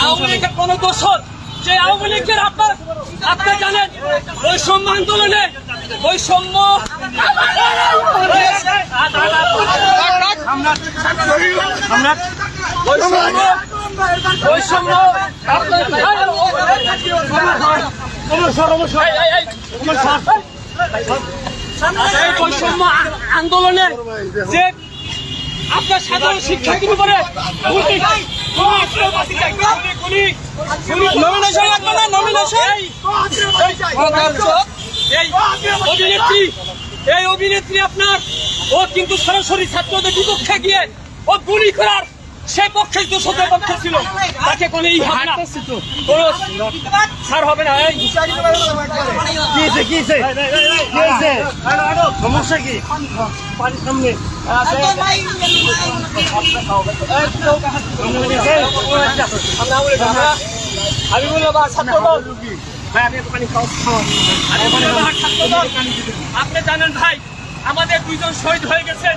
আওয়ামী লীগের কোন দোষর যে আওয়ামী লীগের আপনার আপনি জানেন বৈষম্য আন্দোলনে বৈষম্য বৈষম্য বৈষম্য আপনার কোনো সমস্যা এই, এই, এই, এই বৈষম্য আন্দোলনে যে আপনার সাধারণ শিক্ষা উপরে করে লাগবে না, এই অভিনেত্রী এই অভিনেত্রী আপনার। ও কিন্তু সরাসরি ছাত্রদের বিপক্ষে গিয়ে ও গুলি করার সে পক্ষে দোষদের পক্ষে ছিল তাকে কোনো ই হবে না কোনো ছাড় হবে না এই। সমস্যা কি? পানির সামনে আমি বললাম ছাত্রদল আপনি জানেন ভাই আমাদের দুইজন শহীদ হয়ে গেছেন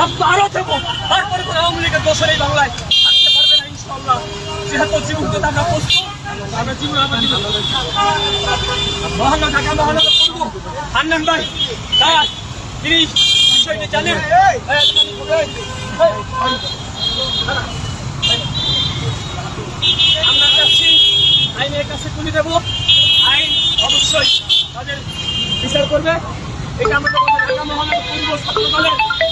রক্ত আরও দেবো তারপরে কোনো আওয়ামী লীগের দোষর এই বাংলায় আসতে পারবে না ইনশাল্লাহ যেহেতু জীবন দিতে আমরা প্রস্তুত আমরা জীবন আমরা মহানগর ঢাকা মহানগর করব হান্নান ভাই তার তিনি বিষয়টি জানেন। আমরা আইনের কাছে তুলে দেবো। আইন অবশ্যই তাদের বিচার করবে। এটা আমাদের ঢাকা মহানগর পূর্ব ছাত্র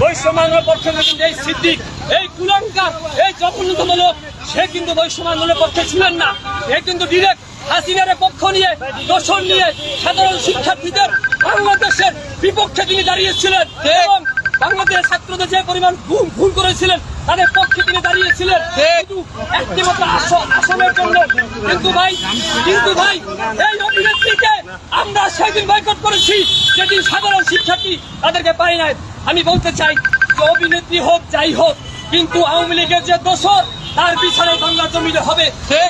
বৈষম্যের পক্ষে কিন্তু এই সিদ্দিক এই কুলঙ্কার এই জঘন্যতম লোক সে কিন্তু বৈষম্য পক্ষে ছিলেন না। এ কিন্তু ডিরেক্ট হাসিনার পক্ষ নিয়ে দোষণ নিয়ে সাধারণ শিক্ষার্থীদের বাংলাদেশের বিপক্ষে তিনি দাঁড়িয়েছিলেন এবং বাংলাদেশের ছাত্রদের যে পরিমাণ ভুল ভুল করেছিলেন তাদের পক্ষে তিনি দাঁড়িয়েছিলেন। কিন্তু একটি মাত্র আসামের জন্য কিন্তু ভাই কিন্তু ভাই এই অভিনেত্রীকে আমরা সেদিন বয়কট করেছি। সেদিন সাধারণ শিক্ষার্থী তাদেরকে পাই নাই। আমি বলতে চাই যে অভিনেত্রী হোক যাই হোক কিন্তু আওয়ামী লীগের যে দোষর তার বিচারে বাংলা জমিনে হবে।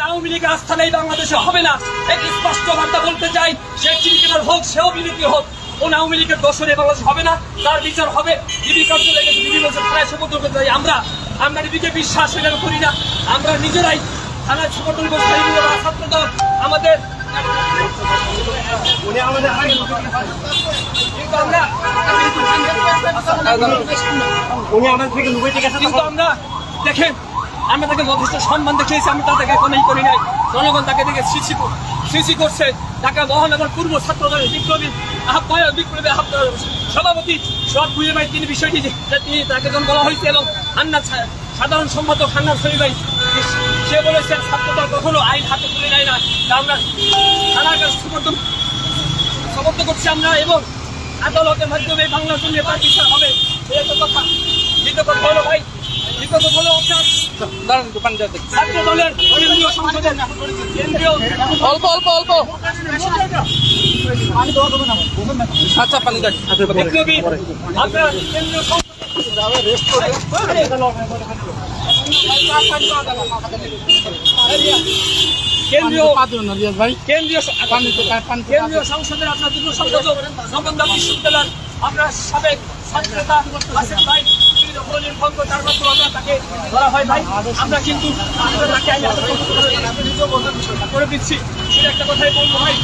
আওয়ামী লীগের আস্থা নেই বাংলাদেশে হবে না। এক স্পষ্ট বার্তা বলতে চাই সে ক্রিকেটার হোক সে অভিনেত্রী হোক কোন আওয়ামী লীগের দোষরে বাংলাদেশ হবে না। তার বিচার হবে। গেছে ডিবি বলছে থানায় চাই আমরা। আমরা নিজেকে বিশ্বাস এটা করি না আমরা নিজেরাই থানায় সংগঠন দল আমাদের কিন্তু আমরা দেখেন আমরা তাকে যথেষ্ট সম্মান দেখিয়েছি, আমি তাদেরকে কোনোই করি নাই। জনগণ তাকে দেখে সিসি সিসি করছে। ঢাকা মহানগর পূর্ব ছাত্র দলের বিপ্লবী, আহ্বায়ক বিপ্লবী আহ্বায়ক সভাপতি সব বুঝে ভাই, তিনি বিষয়টি তিনি তাকে যখন বলা হয়েছে এবং সা- সাধারণ সম্পাদক হান্নান সরি ভাই, সে বলেছেন ছাত্র দল কখনো আইন হাতে তুলে নেয় না। তা আমরা থানার সমর্থন সমর্থন করছি আমরা এবং আদালতের মাধ্যমে বাংলা জন্য বিচার হবে। এই কথা। দ্বিতীয় কথা হলো ভাই দ্বিতীয় কথা হলো আপনার দাঁড়ান পানি দেওয়া দেখি। অল্প অল্প অল্প। আচ্ছা পানি দেখ আপনার কেন্দ্রীয় ভাই। কেন্দ্রীয় কেন্দ্রীয় সংসদের আপনার যুগ্ম সম্পাদক নবন্দা বিশ্ববিদ্যালয়ের আপনার সাবেক ভাই হয়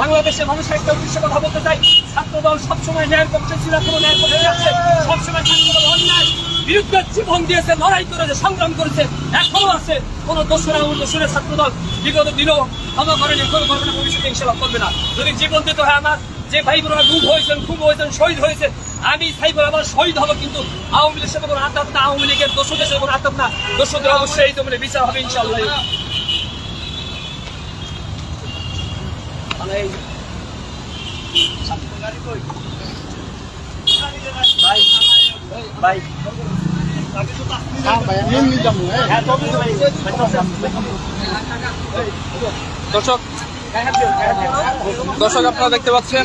বাংলাদেশের মানুষের একটা উদ্দেশ্য কথা বলতে চাই। ছাত্র দল সবসময় ন্যায়ের পক্ষে ছিল এখনও ন্যায়ের আছে সবসময় ছাত্র দল অন্যায়, বিরুদ্ধে জীবন দিয়েছে, লড়াই করেছে, সংগ্রাম করেছে, এখনও আছে। কোন দোষরা দোষরের ছাত্রদল। বিগত দিনও ক্ষমা করেনি কোনো করবে না ভবিষ্যতে ইনশাল্লাহ করবে না। যদি জীবন দিতে, হয়, আমার যে ভাই বোনেরা গুম হয়েছেন, খুব হয়েছেন, শহীদ হয়েছে আমি সাইবার আবার শহীদ হব, কিন্তু আওয়ামী লীগের সাথে কোনো আত্মাপ আওয়ামী লীগের দোষদের সাথে কোনো আত্মাপ না। দোষদের অবশ্যই এই তো মানে বিচার হবে ইনশাল্লাহ দর্শক দর্শক আপনারা দেখতে পাচ্ছেন।